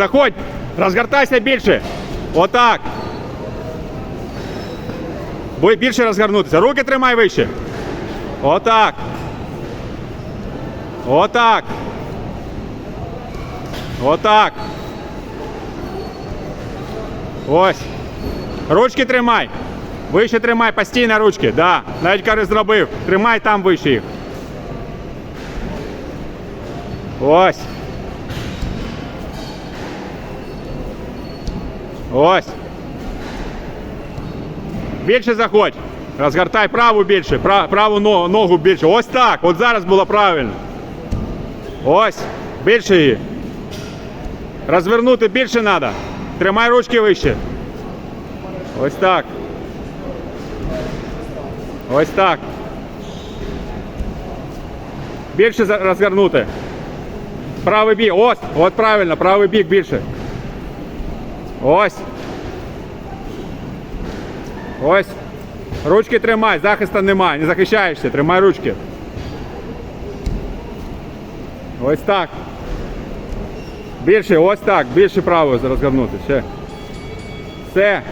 Заходь. Розгортайся більше. Отак. Бо більше розгорнутися. Руки тримай вище. Отак. Отак. Отак. Ось. Ручки тримай. Вище тримай, постійно ручки. Да. Навіть коли зробив. Тримай там вище їх. Ось. Ось. Більше заходь. Розгортай праву більше, праву ногу, більше. Ось так. От зараз було правильно. Ось. Більше її. Розвернути більше треба. Тримай ручки вище. Ось так. Ось так. Більше розгорнути. Правий бік. Ось. От правильно, правий бік більше. Ось. Ось. Ручки тримай, захисту немає, не захищаєшся, тримай ручки. Ось так. Більше, ось так, більше право розгорнути. Ще. Все.